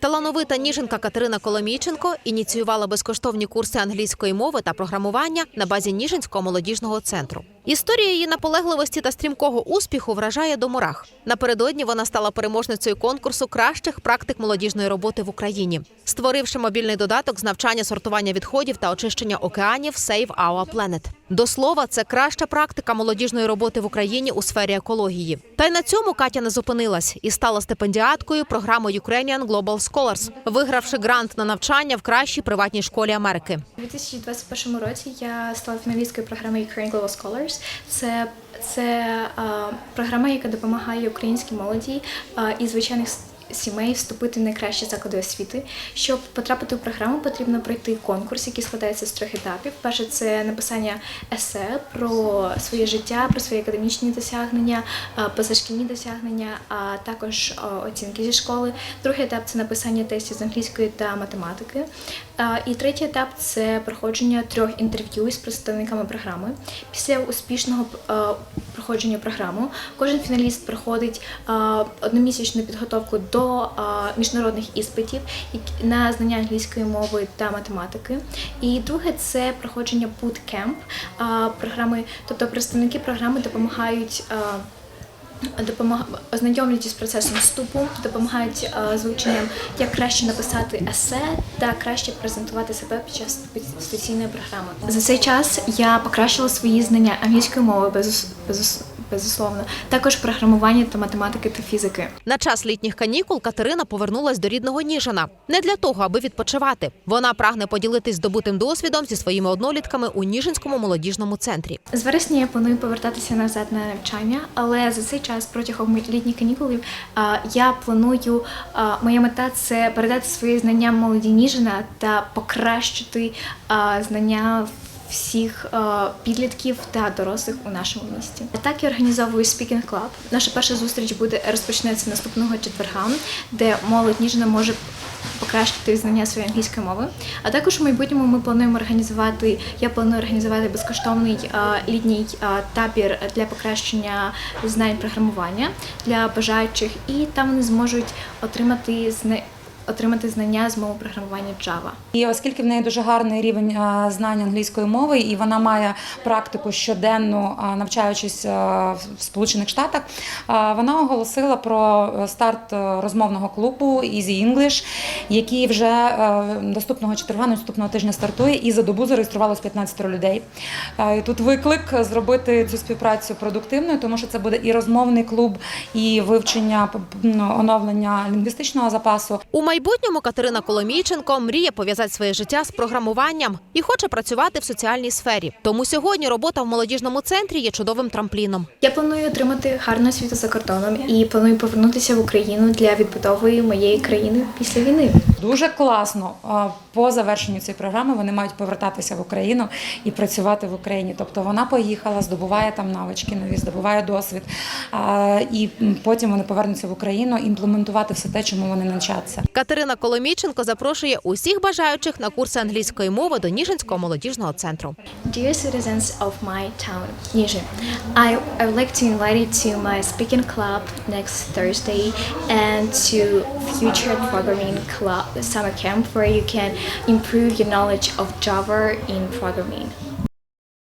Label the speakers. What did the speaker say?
Speaker 1: Талановита ніженка Катерина Коломійченко ініціювала безкоштовні курси англійської мови та програмування на базі Ніжинського молодіжного центру. Історія її наполегливості та стрімкого успіху вражає до мурах. Напередодні вона стала переможницею конкурсу кращих практик молодіжної роботи в Україні, створивши мобільний додаток з навчання сортування відходів та очищення океанів Save Our Planet. До слова, це краща практика молодіжної роботи в Україні у сфері екології. Та й на цьому Катя не зупинилась і стала стипендіаткою програми Ukrainian Global Scholars, вигравши грант на навчання в кращій приватній школі Америки.
Speaker 2: У 2021 році я стала фіналісткою програми Ukraine Global Scholars. Це, це а, програма, яка допомагає українській молоді і із звичайних сімей вступити в найкращі заклади освіти. Щоб потрапити в програму, потрібно пройти конкурс, який складається з трьох етапів. Перше це написання есе про своє життя, про свої академічні досягнення, а, позашкільні досягнення, а також оцінки зі школи. Другий етап це написання тестів з англійської та математики. І третій етап це проходження трьох інтерв'ю із представниками програми. Після успішного е, проходження програми кожен фіналіст проходить е, одномісячну підготовку до е, міжнародних іспитів на знання англійської мови та математики. І друге це проходження bootcamp програми, тобто представники програми допомагають. Допомаг... ознайомлюють із процесом вступу, допомагають з вивченням, як краще написати есе та краще презентувати себе під час стаційної програми. За цей час я покращила свої знання англійської мови, без, без, безусловно, також програмування та математики та фізики.
Speaker 1: На час літніх канікул Катерина повернулась до рідного Ніжина не для того, аби відпочивати. Вона прагне поділитись здобутим досвідом зі своїми однолітками у Ніжинському молодіжному центрі.
Speaker 2: З вересня я планую повертатися назад на навчання, але за цей час протягом літніх канікулів я планую. Моя мета це передати свої знання молоді Ніжина та покращити знання всіх а, підлітків та дорослих у нашому місті. Так я організовую Speaking Club. Наша перша зустріч буде розпочнеться наступного четверга, де молодь Ніжина може покращити знання своєї англійської мови. А також в майбутньому ми плануємо організувати. Я планую організувати безкоштовний а, літній а, табір для покращення знань програмування для бажаючих, і там вони зможуть отримати зна- отримати знання з мови програмування Java.
Speaker 3: І оскільки в неї дуже гарний рівень знань англійської мови, і вона має практику щоденну, е, навчаючись в Сполучених Штатах, вона оголосила про старт е, розмовного клубу Easy English, який вже е, наступного четверга, наступного тижня стартує, і за добу зареєструвалось 15 людей. І тут виклик зробити цю співпрацю продуктивною, тому що це буде і розмовний клуб, і вивчення ну, оновлення лінгвістичного запасу.
Speaker 1: У майбутньому Катерина Коломійченко мріє пов'язати своє життя з програмуванням і хоче працювати в соціальній сфері. Тому сьогодні робота в молодіжному центрі є чудовим трампліном.
Speaker 2: Я планую отримати гарну освіту за кордоном і планую повернутися в Україну для відбудови моєї країни після війни.
Speaker 3: Дуже класно. По завершенню цієї програми вони мають повертатися в Україну і працювати в Україні. Тобто вона поїхала, здобуває там навички нові, здобуває досвід. І потім вони повернуться в Україну імплементувати все те, чому вони навчаться.
Speaker 1: Катерина Коломійченко запрошує усіх бажаючих на курси англійської мови до Ніжинського молодіжного центру.
Speaker 2: Dear citizens of my town, Nizhyn, I, I would like to invite you to my speaking club next Thursday and to Future Programming Club summer camp where you can improve your knowledge of Java in programming.